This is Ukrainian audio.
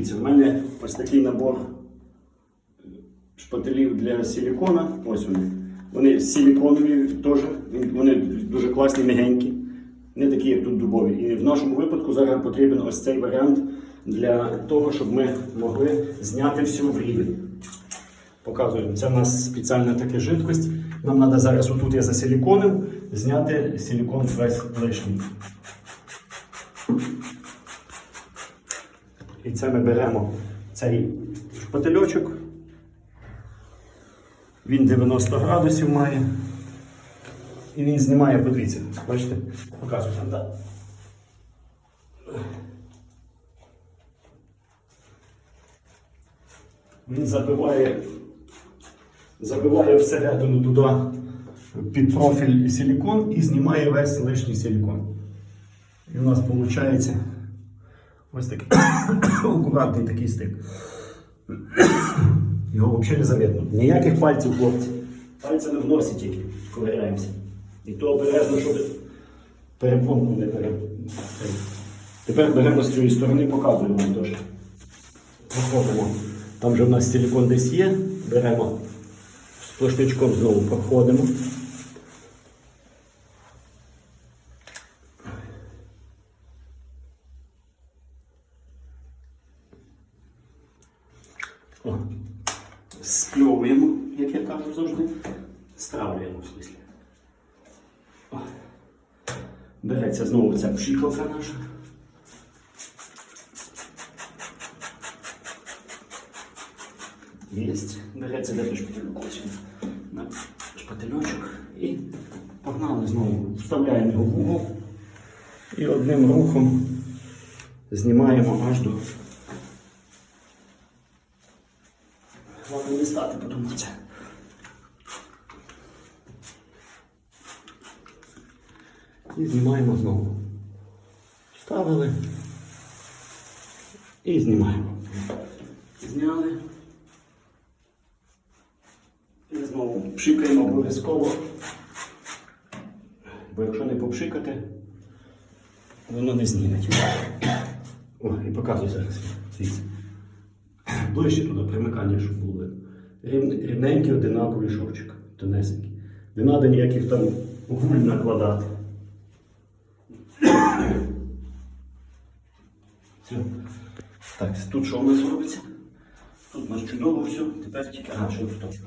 Дивіться, в мене ось такий набор шпателів для силікона. Ось вони. Вони силіконові теж, вони дуже класні, м'ягенькі, не такі, як тут дубові. І в нашому випадку зараз потрібен ось цей варіант для того, щоб ми могли зняти всю в рівень. Показуємо, це в нас спеціальна така жидкость. Нам треба зараз, отут я засиліконив, зняти силікон весь лишній. І це ми беремо цей шпательочок. Він 90 градусів має. І він знімає, подивіться, бачите, показую там, так. Він забиває, забиває всередину туди під профіль силікон і знімає весь лишній силікон. І у нас виходить ось такий акуратний такий стик. Його взагалі не заметно. Ніяких пальців, хлопці. Пальці не в носі тільки ковиряємося. І то обережно, щоб перепонку не пере... Тепер беремо з цієї сторони, показуємо теж. Проходимо. Там же в нас силікон десь є. Беремо з сплошнячком знову проходимо. О. Як я кажу завжди. Стравлюємо в смислі. Береться знову ця пшикалка наша. Єсть. Береться де шпательок. На шпательочок. І погнали знову. Вставляємо його в угол. І одним рухом знімаємо аж до. Головне не стати, це. І знімаємо знову. Вставили. І знімаємо. Зняли. І знову пшикаємо обов'язково. Бо якщо не попшикати, воно не зніметь. О, і показую зараз. Ближче туди примикання, щоб. Рівн- Рівненький одинаковий шовчик, тонесенький. Не треба ніяких там гуль накладати. Все. Так, тут що у нас робиться? Тут у нас чудово все. Тепер тільки ага, що тут.